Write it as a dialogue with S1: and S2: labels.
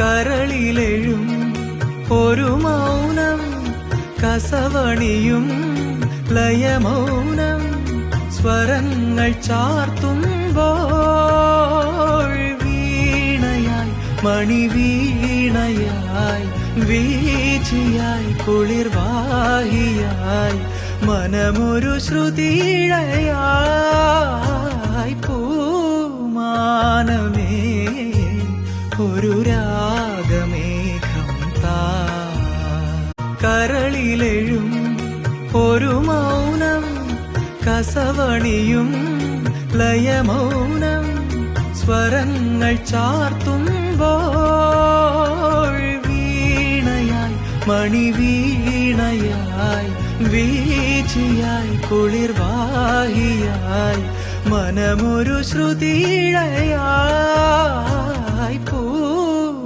S1: കരളിലെഴും ഒരു മൗനം കസവണിയും ലയമൗനം സ്വരങ്ങൾ ചാർത്തുമ്പോൾ വീണയായി മണിവീണയായി വീച്ചിയായി കുളിർവാഹിയായി മനമൊരു ശ്രുതിയായി പൂമാനമേ ഒരു രാഗമേഘം താ കരളിലെഴും ഒരു മൗനം കസവണിയും ലയമൗനം സ്വരങ്ങൾ ചാർത്തുമ്പോൾ വീണയായി മണിവീണയായി വീച്ചിയായി കുളിർവാഹിയായി മനമൊരു ശ്രുതിഴയായി പൂ